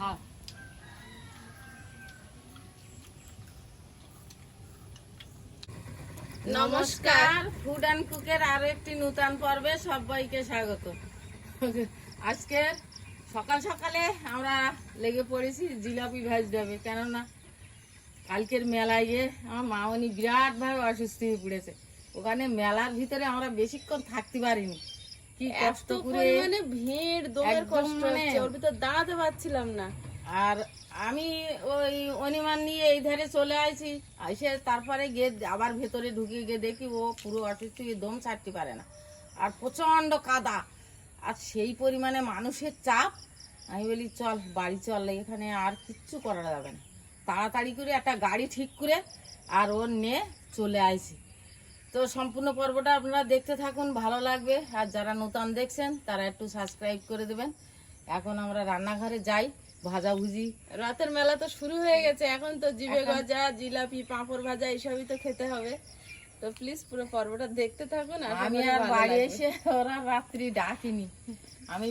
হ্যাঁ। নমস্কার। Food and কুকের আরও একটি নূতন পর্বে সবাইকে স্বাগত। আজকে সকাল সকালে আমরা লেগে পড়েছি জিলাপি ভাজতে। কেননা কালকের মেলায় গিয়ে আমার মামনি বিরাটভাবে অসুস্থ হয়ে পড়েছে। ওখানে মেলার ভিতরে আমরা বেশিক্ষণ থাকতে পারিনি। কি কষ্ট করে মানে ভিড় দমের কষ্ট হচ্ছে ওর ভিতর দাঁড়াতে পারছিলাম না। আর আমি ওই অনিমান নিয়ে এই ধারে চলে আসি এসে তারপরে গিয়ে আবার ভেতরে ঢুকে গিয়ে দেখি ও পুরো অসুস্থ হয়ে দম ছাড়তে পারে না। আর প্রচণ্ড কাদা। আর সেই পরিমাণে মানুষের চাপ। আমি বলি চল বাড়ি চল এখানে আর কিচ্ছু করা যাবে না। তাড়াতাড়ি করে একটা গাড়ি ঠিক করে আর ওর নিয়ে চলে আসি তো সম্পূর্ণ পর্বটা আপনারা দেখতে থাকুন ভালো লাগবে। আর যারা নতুন দেখছেন তারা একটু সাবস্ক্রাইব করে দেবেন। এখন আমরা রান্নাঘরে যাই ভাজাভুজি রাতের মেলা তো শুরু হয়ে গেছে এখন তো জিভে গজা জিলাপি পাঁপড় ভাজা এইসবই তো খেতে হবে। তো প্লিজ পুরো পর্বটা দেখতে থাকুন আমি আর বাড়ি এসে ওরা রাত্রি ডাকিনি। আমি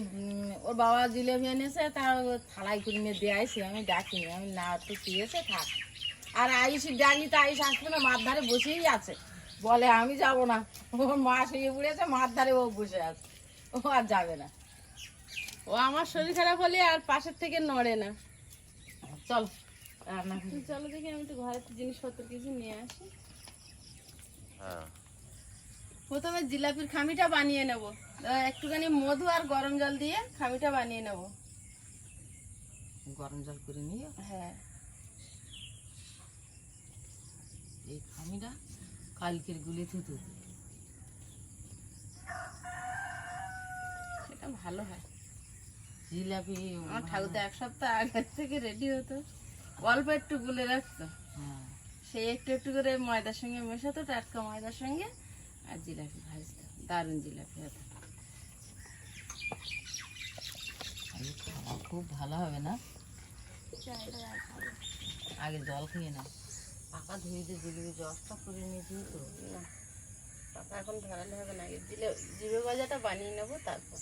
ওর বাবা জিলেবি এনেছে তা থালাই করে নিয়ে দিয়ে আসি আমি ডাকিনি। আমি না একটু শুয়েছে থাক। আর আইস ডাকি তো আইস আসবে না মার ধারে বসেই আছে। বলে আমি যাব না। ওর মা শুয়ে পড়েছে মার ধারে ও বসে আছে। ও আর যাবে না। ও আমার শরীর খারাপ হলে আর পাশের থেকে নড়ে না। চল রান্না চলো দেখি আমি একটু ঘরের জিনিসপত্র কিছু নিয়ে আসি। প্রথমে জিলাপির খামিটা বানিয়ে নেব। একটুখানি মধু আর গরম জল দিয়ে খামিটা বানিয়ে নেব। গরম জল করে নিয়ে? হ্যাঁ। এই খামিটা? কালকের গুলে থুতু। সেটা ভালো হয়। জিলাপি আমার ঠাকুরদা এক সপ্তাহ আগের থেকে রেডি হতো। অল্প একটু গুলে রাখতো। হ্যাঁ। সেই একটু একটু করে ময়দার সঙ্গে মেশাতো টাটকা ময়দার সঙ্গে আর জিলাপি ভাজতো। দারুণ জিলাপি হতো। খুব ভালো হবে না। আগে জল খেয়ে নাও। পাকা ধুয়ে দিয়ে জিলিপি জসটা করে নিয়েছি তো। টাকা এখন ধরালে হবে না। জিলে জিবে গজাটা বানিয়ে নেব তারপর।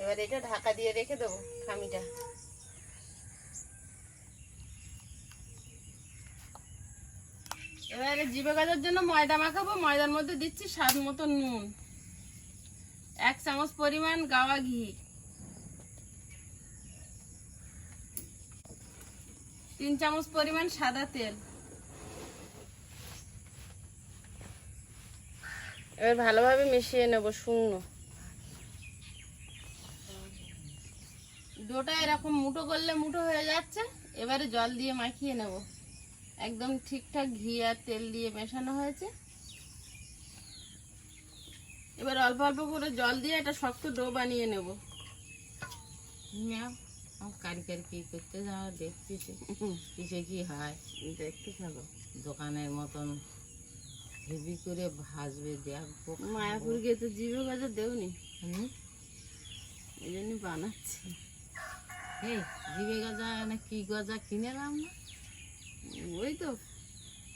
এবার এটা ঢাকা দিয়ে রেখে দেবো খামিটা। এবারে জিবে গাজার জন্য ময়দা মাখাবো। ময়দার মধ্যে দিচ্ছি স্বাদ মতো নুন। এক চামচ পরিমাণ গাওয়া ঘি। তিন চামচ পরিমাণ সাদা তেল। এবার ভালোভাবে মিশিয়ে নেব শুকনো। ডোটা এরকম মুঠো করলে মুঠো হয়ে যাচ্ছে। এবারে জল দিয়ে মাখিয়ে নেব। একদম ঠিকঠাক ঘি আর তেল দিয়ে মেশানো হয়েছে। এবার অল্প অল্প করে জল দিয়ে একটা শক্ত ডো বানিয়ে নেব। কারি কারি কি করতে যাওয়া দেখছি কিসে কি হয়? দেখতে থাকো। দোকানের মতন হেভি করে ভাজবে দেখব। মায়াপুর গিয়ে তো জিভে গাজর দেওনি? এই জন্য বানাচ্ছি। এই জিবে গজা না কি গজা কিনেলাম না। ওই তো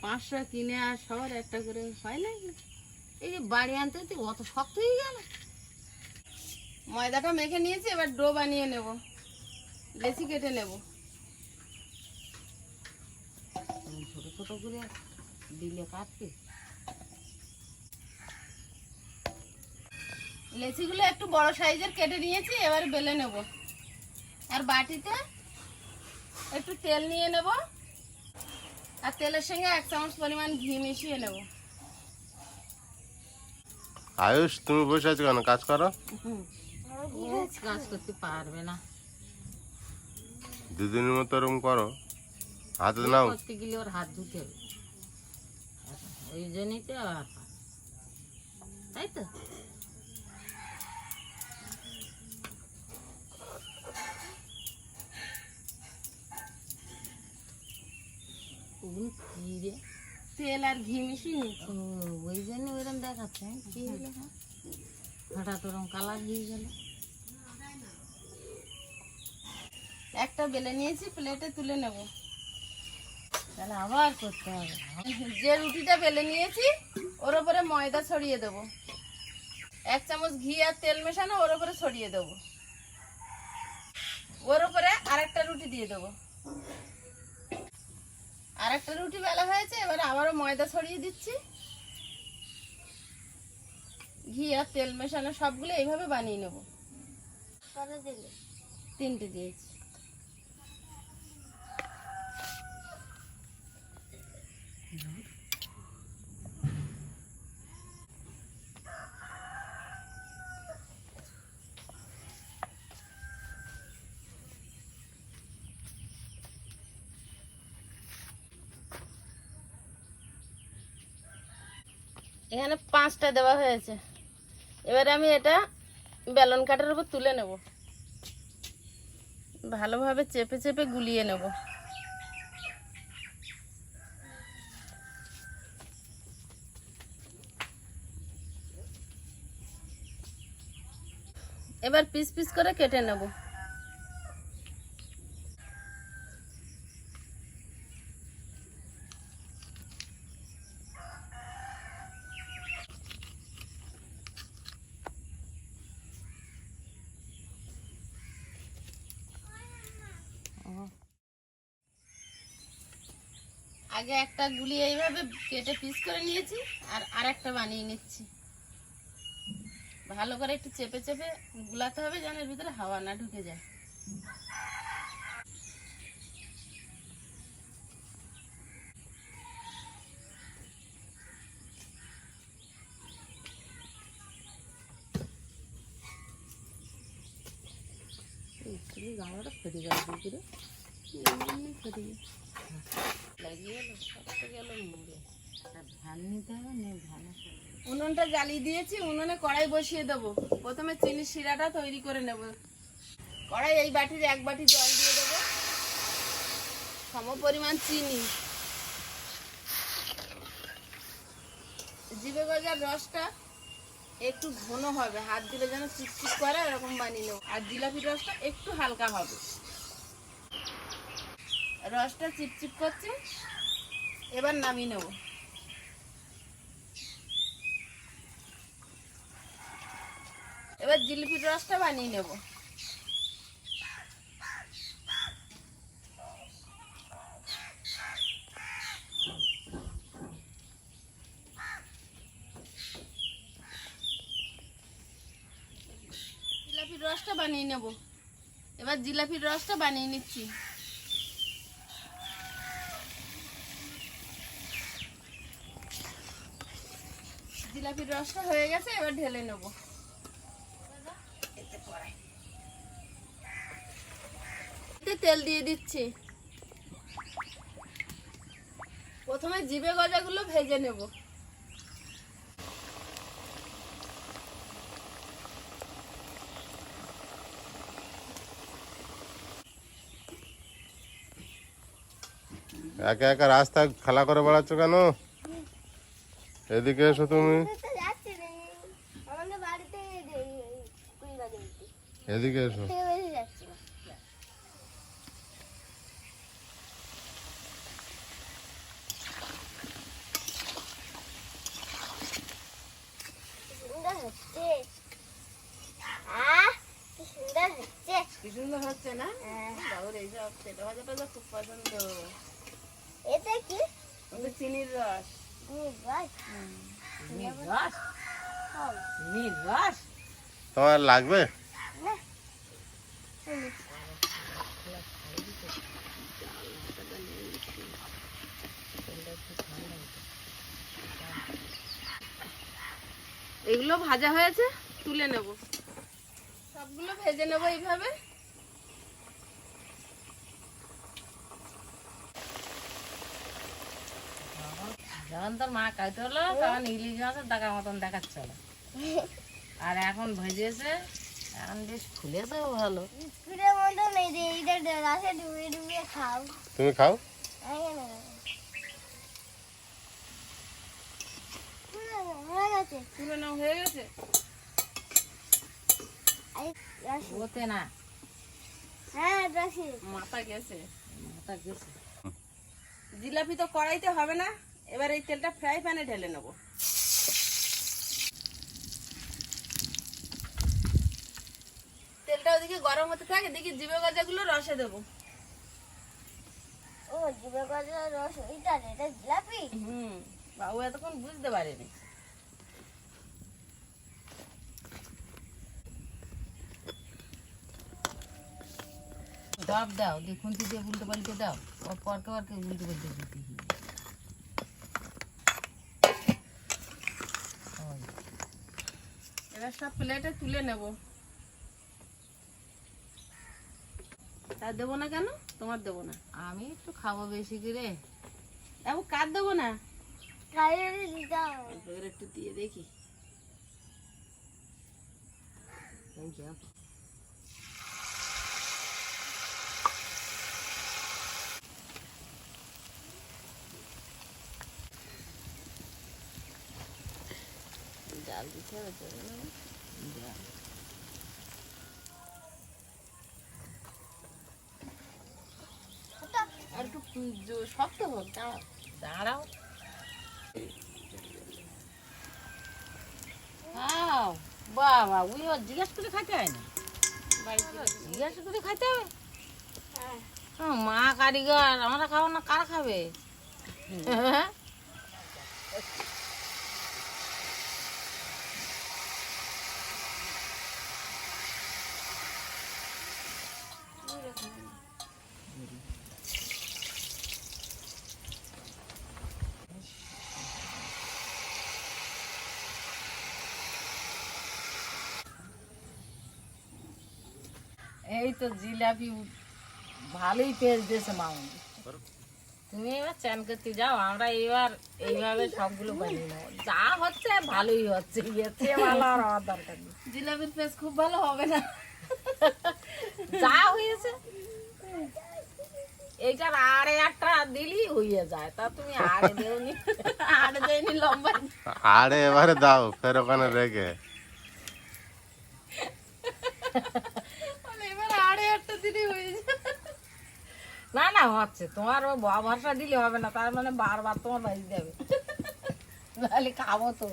পাঁচশো কিনে আর সবার একটা করে হয় না এই যে বাড়ি আনতে অত শক্ত হয়ে গেল। ময়দাটা মেখে নিয়েছি এবার ডো বানিয়ে নেব। লেচি কেটে নেব। ছোট ছোট করে দিলে কাটতে লেচিগুলো একটু বড় সাইজের কেটে নিয়েছি এবার বেলে নেব। আর বাটিতে একটু তেল নিয়ে নেব। আর তেলের সঙ্গে এক চামচ পরিমাণ ঘি মিশিয়ে নেব। আয়ুষ তুমি বসে আছো কেন? কাজ করো? কাজ করতে পারবে না। দুদিনের মতো এরকম করো। হাতে নাও। করতে গেলে ওর হাত ধুতে হবে। ওই জন্যই তো তাই তো? তেল আর ঘি মিশিয়ে ওই জন্য ওইরকম দেখাচ্ছে হ্যাঁ? কি? হঠাৎ ওরকম কালার হয়ে গেল। একটা বেলে নিয়েছি প্লেটে তুলে নেব। তাহলে আবার করতে হবে। যে রুটিটা বেলে নিয়েছি ওর ওপরে ময়দা ছড়িয়ে দেব। এক চামচ ঘি আর তেল মেশানো ওর ওপরে ছড়িয়ে দেবো। ওর উপরে আরেকটা রুটি দিয়ে দেবো। আরেকটা রুটি বেলা হয়েছে এবার আবারও ময়দা ছড়িয়ে দিচ্ছি। ঘি আর তেল মেশানো সবগুলো এইভাবে বানিয়ে নেব। তিনটে দিয়েছি। এখানে পাঁচটা দেওয়া হয়েছে। এবারে আমি এটা বেলন কাঠের উপর তুলে নেব। ভালোভাবে চেপে চেপে গুলিয়ে নেব। এবার পিস পিস করে কেটে নেব। আগে একটা গুলি এইভাবে কেটে পিস করে নিয়েছি, আর আরেকটা বানিয়ে নিচ্ছি। ভালো করে একটু চেপে চেপে গুলাতে হবে যেন এর ভিতরে হাওয়া না ঢুকে যায়। গামলাটা ফেটে করে? এমনি ফেটে যায়। লাগিয়ে সবটা গেল মুড়ে। ধান নিতে হবে নে ধানে উনুনটা জ্বালিয়ে দিয়েছি, উনুনে কড়াই বসিয়ে দেবো। প্রথমে চিনির শিরাটা তৈরি করে নেব। কড়াই এই বাটির এক বাটি জল দিয়ে দেবো। সম পরিমাণ চিনি। জিবে গজার রসটা একটু ঘন হবে, হাত দিলে যেন চিপচিপ করে, এরকম বানিয়ে নেব। আর জিলাপির রসটা একটু হালকা হবে। রসটা চিপচিপ করছে, এবার নামিয়ে নেব। এবার জিলিপির রসটা বানিয়ে নেব। জিলাপির রসটা বানিয়ে নেব। এবার জিলাপির রসটা বানিয়ে নিচ্ছি। জিলাপির রসটা হয়ে গেছে, এবার ঢেলে নেব। তেল দিয়ে দিচ্ছি। প্রথমে জিবে গজাগুলো ভেজে নেব। একা একা রাস্তা খেলা করে বেড়াচ্ছ কেন? এদিকে এসো তুমি। এদিকে এসো বেশি যাচ্ছে না সুন্দর হচ্ছে আহ কি সুন্দর হচ্ছে কি সুন্দর হচ্ছে না হ্যাঁ। বাবুর এইসব তেলে ভাজা টাজা খুব পছন্দ এতে কি ওদের চিনির রস নিয়ে গাছ মিট রস খাও মিট রস তোমার লাগবে? এগুলো ভাজা হয়েছে তুলে নেব। সবগুলো ভেজে নেব এইভাবে। যখন তোর মা খাইতে হলো তখন ইলিশ মাছের দেখা মতন দেখাচ্ছিল আর এখন ভেজেছে এখন বেশ ভালো। তুমি খাও? হয়ে গেছে। হয়ে রাশি। ওতে না। হ্যাঁ রাশি। মাথা গেছে মাথা গেছে। জিলাপি তো কড়াইতে হবে না? এবার এই তেলটা ফ্রাই প্যানে ঢেলে নেব। ওদিকে গরম হতে থাকে দেখি জিবে গজাগুলো রসে দেবো। ও জিবে গজার রস ওইটা এটা জিলাপি? হুম বাবু এতক্ষণ বুঝতে পারিনি। ডাব দাও দেখুন তুই দিয়ে উল্টো পাল্টে দাও। পরকে পরকে উল্টো পাল্টে দিতে এবার সব প্লেটে তুলে নেব। তা দেবো না কেন? তোমার দেবো না। আমি একটু খাব বেশি করে। এবার কার দেবো না? একটু দিয়ে দেখি। থ্যাংক যা। জাল দিতে হবে তো, যা। আর একটু শক্ত হোক দাঁড়াও দাঁড়াও বাবা ওই ওর জিজ্ঞাসা করে খাইতে হয়। না জিজ্ঞাসা করে খাইতে হবে হ্যাঁ, মা কারিগর আমরা খাব না কারা খাবে? হ্যাঁ? এই তো জিলাপি উঠ- ভালোই পেঁয়াজ দিয়েছে মামুনি। তুমি এবার চান করতে যাও আমরা এবার এইভাবে সবগুলো বানিয়ে নেব। যা হচ্ছে ভালোই হচ্ছে এতে ভালো আর হওয়ার দরকার নেই। জিলাপির পেস্ট খুব ভালো হবে না। যা হয়েছে এইটার আড়ে একটা দিলি হয়ে যায় তা তুমি আড়ে দেওনি আর দেয়নি লম্বা। আরে এবারে দাও ফের ওখানে রেখে মানে এবার আড়ে একটা দিনই হয়ে যায় না না হচ্ছে। তোমার ও বাবা ভরসা দিলে হবে না তার মানে বারবার তোমার বাড়ি যাবে। নাহলে খাব তো।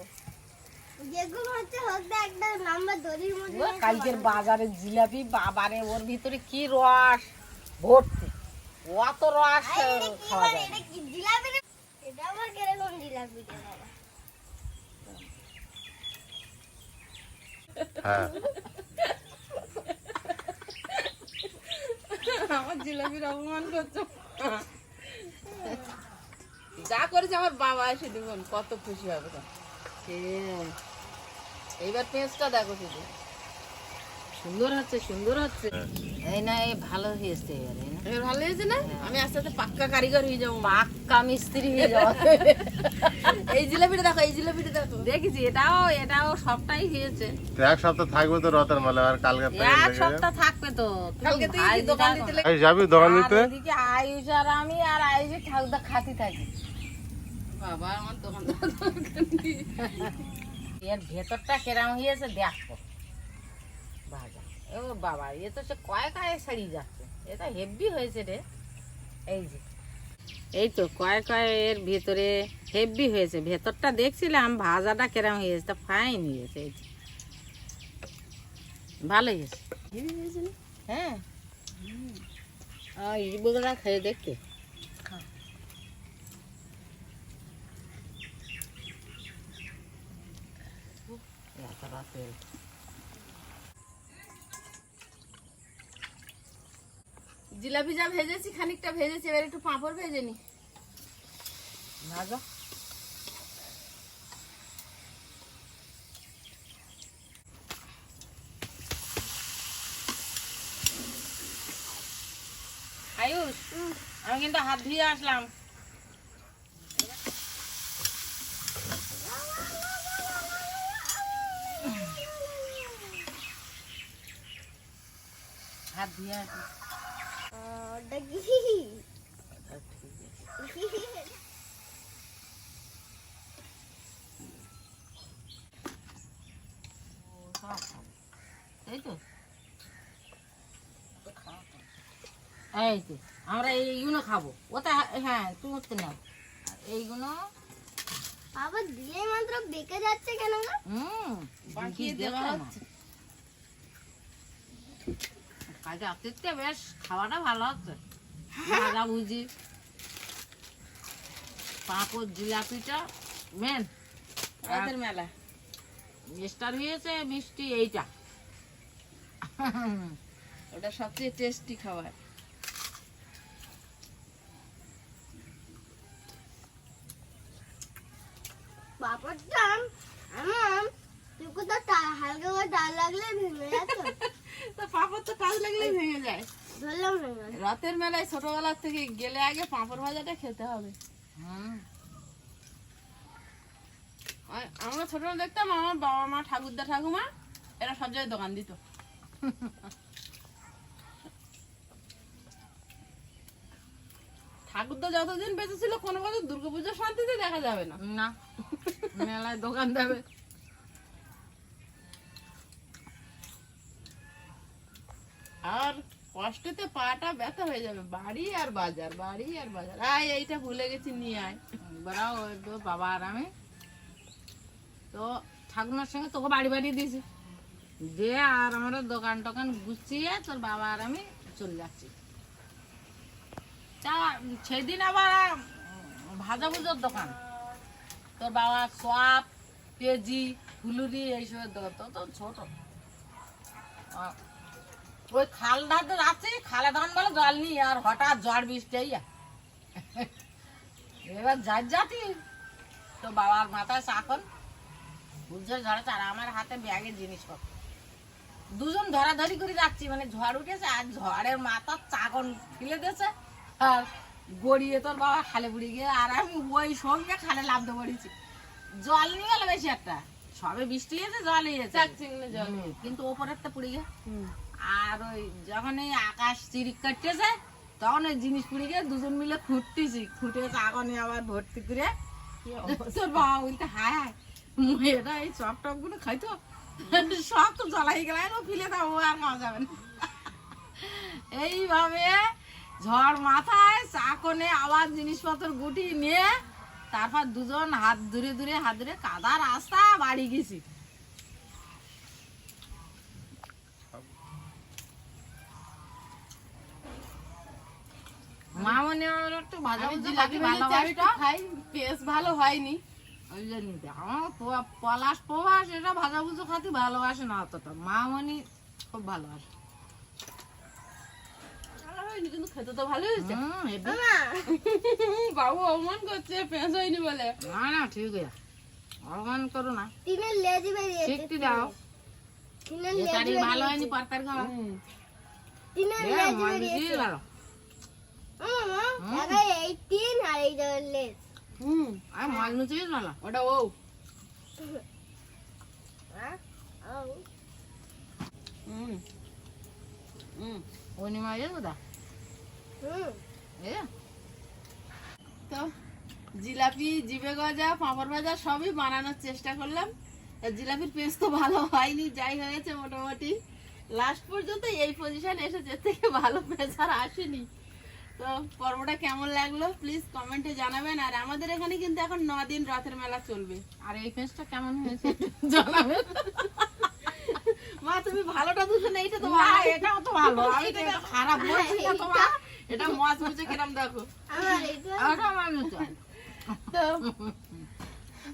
যেগুলো হচ্ছে হোক না একটা লম্বা দড়ির মধ্যে ও কালকের বাজারে জিলাপি বাবারে ওর ভিতরে কি রস? ভর্তি। অত রস খাওয়া মানে? যায়? হ্যাঁ। আমার জিলাপির অপমান করছ। যা করেছে আমার বাবা এসে দেখুন, কত খুশি হবে। এইবার পেঁচটা দেখো শুধু। সুন্দর হচ্ছে সুন্দর হচ্ছে। এই না এই ভালো হয়েছে এবার না? ভালো হয়েছে না? আমি আস্তে আস্তে পাক্কা কারিগর হয়ে যাব। পাক্কা মিস্ত্রি হয়ে যাওয়া এই জিলাপিটা দেখো এই জিলাপিটা দেখো। দেখেছি এটাও এটাও সবটাই হয়েছে। এক সপ্তাহ থাকবে তো মেলা আর কালকে এক সপ্তাহ থাকবে তো। কালকে কি দোকান দিতে। এই যাবি দোকান আর দিতে? আয়ুষ আর আমি আর আয়ুষের ঠাকুরদা খাতি থাকি। বাবা আমার দোকান এর ভেতরটা কেরাম হয়েছে দেখো বাবা ও বাবা এ তো সে কয় কয়ে ছাড়িয়ে যাচ্ছে। এটা হেভি হয়েছে রে। এই যে। এই তো কয় কয় এর ভেতরে হেভি হয়েছে। ভেতরটা দেখছিলাম ভাজাটা কেরাম হয়েছে তা ফাইন হয়েছে এই যে। ভালো হয়েছে হ্যাঁ। আর ইবুদরা খেয়ে দেখতে এত রাতে জিলাপি যা ভেজেছি খানিকটা ভেজেছি এবার একটু পাঁপড় ভেজে নি। ভাজা। আয়ুষ আমি কিন্তু হাত ধুয়ে আসলাম। হাত ধুয়ে আসলাম। এই তো আমরা এইগুলো খাব ওটা হ্যাঁ তুমি ওতে নাও আর এইগুলো বাবা দিলে মাত্র বেঁকে যাচ্ছে কেন গো হুম বাকিয়ে দেখো দেওয়া না। হচ্ছে। কাজে অতিথিতে বেশ খাওয়াটা ভালো হচ্ছে ভাজা ভুজি পাঁপড় জিলাপিটা মেন রাতের মেলা। স্টার হয়েছে মিষ্টি এইটা। ওটা সবচেয়ে টেস্টি খাবার। আমার তুই কোথাও তা- হালকা করে ডাল লাগলে ভেঙে যাচ্ছে তো পাঁপড় তো কাজ লাগলেই ভেঙে যায়। রাতের মেলায় ছোটবেলা থেকে গেলে আগে পাঁপড় ভাজাটা খেতে হবে। আমরা ছোটবেলা দেখতাম আমার বাবা মা ঠাকুরদা ঠাকুমা এরা সব জায়গায় দোকান দিত। ঠাকুরদা যতদিন বেঁচে ছিল কোনো বছর দুর্গাপূজার শান্তিতে দেখা যাবে না। না মেলায় দোকান দেবে। আর কষ্টতে পাটা ব্যথা হয়ে যাবে। বাড়ি আর বাজার, বাড়ি আর বাজার। আয়, এইটা ভুলে গেছি, নিয়ে আয়। বেড়াও বাবা আর আমি তো ঠাকুমার সঙ্গে তোকে বাড়ি বাড়ি দিয়েছি। দিয়ে আর আমরা দোকান টোকান গুছিয়ে তোর বাবা আর আমি চলে যাচ্ছি। তা সেদিন আবার ভাজা ভুজোর দোকান। তোর বাবা সপ পেজি ফুলুরি এইসবের দোকান। তো ছোট। ওই খালটাতে যাচ্ছি খালে তখন বলে জল নি আর হঠাৎ ঝড় বৃষ্টি আইয়া এবার যার জাতি তো বাবার মাথায় চাকন বুঝছে ঝড়ে আর আমার হাতে ব্যাগের জিনিসপত্র। দুজন ধরাধরি করে যাচ্ছি মানে ঝড় উঠেছে আর ঝড়ের মাথার চাকন ফেলে দিয়েছে। আর গড়িয়ে তোর বাবা খালে পুড়ে গিয়ে আর আমি ওই সঙ্গে খালে লাভতে পড়েছি। জল নিয়ে গেল বেশি একটা। সবে বৃষ্টি হয়েছে জল হয়েছে। কিন্তু ওপরেরটা পুড়ে গিয়ে। আর ওই যখন এই আকাশ চিরিক কাটতেছে তখন ওই জিনিস পুড়ে গিয়ে দুজন মিলে খুঁটতেছি। খুঁটে আগুনে আবার ভর্তি করে তোর বাবা বলতে হায় হায় মেয়েরা এই চপ টপগুলো খাইতো সব তো জ্বলাই গেল ও ফেলে দাও ও আর খাওয়া যাবে না। এইভাবে ঝড় মাথায় চাকনে আবার জিনিসপত্র গুটি নিয়ে তারপর দুজন হাত ধরে ধরে হাত ধরে কাদা রাস্তা বাড়ি গেছি। মামনি আমার একটু ভাজা আমি ভুজি জিলাপি খাতে ভেজেছি, আমি একটু ভালোবাসতো খাই। বেশ ভালো হয়নি। ওই জন্যই আমার পলাশ প্রভাস এটা ভাজা ভুজো খাতে ভালোবাসে না অতটা। মামনি খুব ভালোবাসে। কিন্তু খেতে তো ভালো হয়েছে। বাবু অপমান করছে পেঁয়াজ হয়নি বলে। না না ঠিক আছে। অপমান করো না। টিনের লেজ দাও। ভালো হয়নি পরতার খাওয়া। লেজ আর এই হুম আর ওটা ও? হুম হুম ওনি হুম এ তো জিলাপি জিবে গজা পাঁপড় ভাজা সবই বানানোর চেষ্টা করলাম। জিলাপির পেস্ট তো ভালো হয়নি যাই হয়েছে মোটামুটি। লাস্ট পর্যন্ত এই পজিশন এসেছে থেকে ভালো প্রেসার আসেনি। তো পর্বটা কেমন লাগল? প্লিজ কমেন্টে জানাবেন। আর আমাদের এখানে কিন্তু এখন ন দিন রথের মেলা চলবে। আর এই ফেসটা কেমন হয়েছে জানাবে মা তুমি ভালোটা দুটো না এইটা তো ভালো। এটাও তো ভালো। আমি তো এটা খারাপ বলছি না তোমার এটা মাছ মুছে কিরম দেখো। তো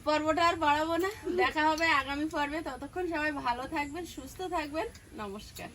পর্বটা আর বাড়াবো না। দেখা হবে আগামী পর্বে। ততক্ষণ সবাই ভালো থাকবেন সুস্থ থাকবেন। নমস্কার।